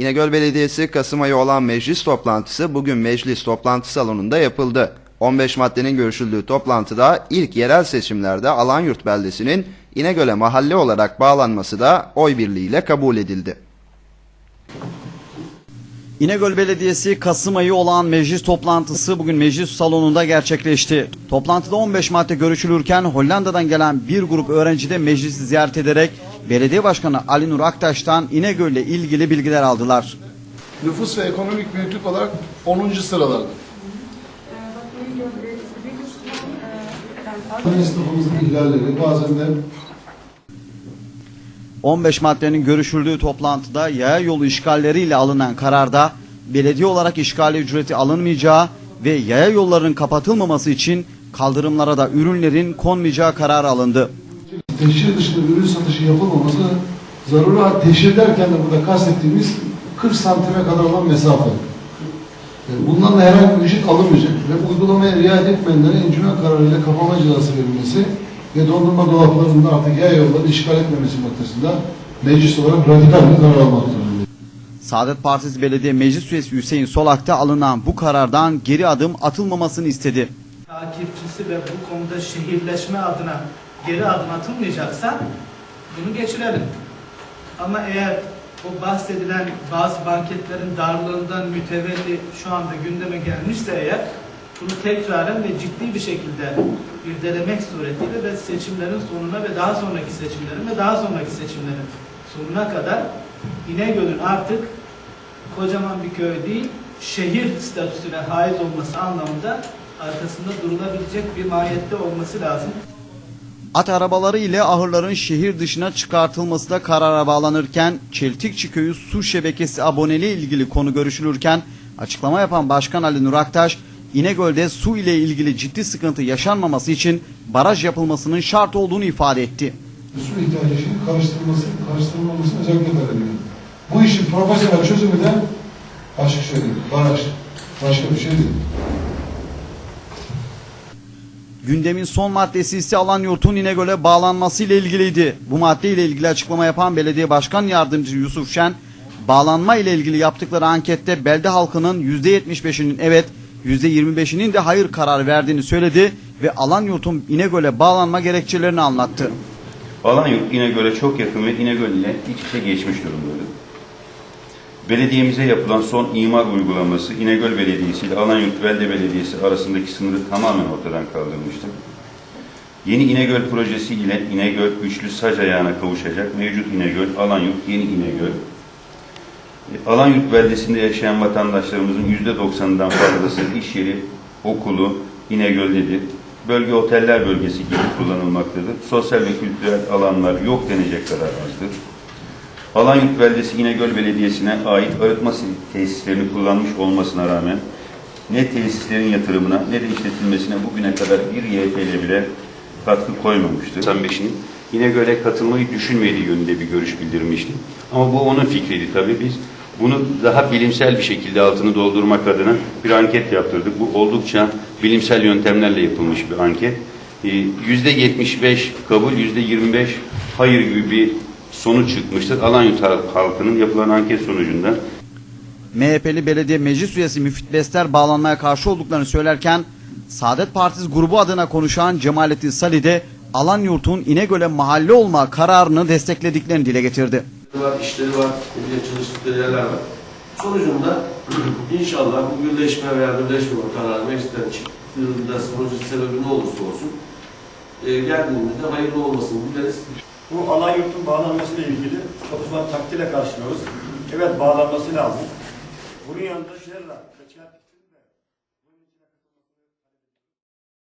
İnegöl Belediyesi Kasım ayı olan meclis toplantısı bugün meclis toplantı salonunda yapıldı. 15 maddenin görüşüldüğü toplantıda ilk yerel seçimlerde Alanyurt beldesinin İnegöl'e mahalle olarak bağlanması da oy birliğiyle kabul edildi. İnegöl Belediyesi Kasım ayı olan meclis toplantısı bugün meclis salonunda gerçekleşti. Toplantıda 15 madde görüşülürken Hollanda'dan gelen bir grup öğrenci de meclisi ziyaret ederek Belediye Başkanı Ali Nur Aktaş'tan İnegöl ile ilgili bilgiler aldılar. Nüfus ve ekonomik büyüklük olarak 10. sıralarda. Esnafımızın ihlalleri bazen de 15 maddenin görüşüldüğü toplantıda yaya yolu işgalleriyle alınan kararda belediye olarak işgali ücreti alınmayacağı ve yaya yollarının kapatılmaması için kaldırımlara da ürünlerin konmayacağı kararı alındı. Teşhir dışında ürün satışı yapılmaması zaruri ha, teşhir derken de burada kastettiğimiz 40 santime kadar olan mesafe. Bundan da herhangi bir ücret alınmayacak ve uygulamaya riayet etmeyenlere encümen kararıyla kapama cezası verilmesi ve dondurma dolaplarında artık yaya yolları işgal etmemesi noktasında meclis olarak radikal bir karar almak zorundayız. Saadet Partisi Belediye Meclis Üyesi Hüseyin Solak'ta alınan bu karardan geri adım atılmamasını istedi. takipçisi ve bu konuda şehirleşme adına geri adım atılmayacaksa bunu geçirelim. Ama eğer o bahsedilen bazı banketlerin darlığından mütevelli şu anda gündeme gelmişse eğer bunu tekraren ve ciddi bir şekilde irdelemek suretiyle ve seçimlerin sonuna ve daha sonraki seçimlerin ve daha sonraki seçimlerin sonuna kadar İnegöl'ün artık kocaman bir köy değil, şehir statüsüne haiz olması anlamında arkasında durulabilecek bir mahiyette olması lazım. At arabaları ile ahırların şehir dışına çıkartılması da karara bağlanırken Çeltikçi Köyü su şebekesi aboneliği ilgili konu görüşülürken açıklama yapan Başkan Ali Nur Aktaş İnegöl'de su ile ilgili ciddi sıkıntı yaşanmaması için baraj yapılmasının şart olduğunu ifade etti. su ihtiyacının karıştırılması, karıştırılmamasını özellikle ediyorum. Bu işin profesyonel çözümü de açık söyleyeyim, baraj. Başka bir şey değil. Gündemin son maddesi ise Alanyurt'un İnegöl'e bağlanması ile ilgiliydi. Bu madde ile ilgili açıklama yapan Belediye Başkan Yardımcısı Yusuf Şen, bağlanma ile ilgili yaptıkları ankette belde halkının %75'inin evet, %25'inin de hayır karar verdiğini söyledi ve Alanyurt'un İnegöl'e bağlanma gerekçelerini anlattı. Alanyurt İnegöl'e çok yakın ve İnegöl ile iç içe geçmiş durumdadır. Belediyemize yapılan son imar uygulaması İnegöl Belediyesi ile Alanyurt Belde Belediyesi arasındaki sınırı tamamen ortadan kaldırmıştır. Yeni İnegöl projesi ile İnegöl üçlü sac ayağına kavuşacak. Mevcut İnegöl, Alanyurt, Yeni İnegöl. E, Alanyurt beldesinde yaşayan vatandaşlarımızın yüzde doksanından fazlası iş yeri, okulu İnegöl'dedir. Bölge oteller bölgesi gibi kullanılmaktadır. Sosyal ve kültürel alanlar yok denecek kadar azdır. Alanyurt beldesi İnegöl Belediyesi'ne ait arıtma tesislerini kullanmış olmasına rağmen ne tesislerin yatırımına ne de işletilmesine bugüne kadar bir YTL bile katkı koymamıştır. 95'inin İnegöl'e katılmayı düşünmediği yönünde bir görüş bildirmişti. Ama bu onun fikriydi tabii biz. Bunu daha bilimsel bir şekilde altını doldurmak adına bir anket yaptırdık. Bu oldukça bilimsel yöntemlerle yapılmış bir anket. Ee, Yüzde 75 kabul, yüzde 25 hayır gibi bir sonuç çıkmıştır. Alanyurt halkının yapılan anket sonucunda MHP'li belediye meclis üyesi Müfit Bester bağlanmaya karşı olduklarını söylerken Saadet Partisi grubu adına konuşan Cemalettin Sali de Alanyurt'un İnegöl'e mahalle olma kararını desteklediklerini dile getirdi. var, işleri var, bir çalıştıkları yerler var. Sonucunda inşallah bu birleşme veya birleşmeme kararı meclisten çıktığında sonucu sebebi ne olursa olsun e, geldiğinde hayırlı olmasını dileriz. Bu Alanyurt'un bağlanmasıyla ilgili çalışmalar takdirle karşılıyoruz. Evet bağlanması lazım. Bunun yanında şehirler,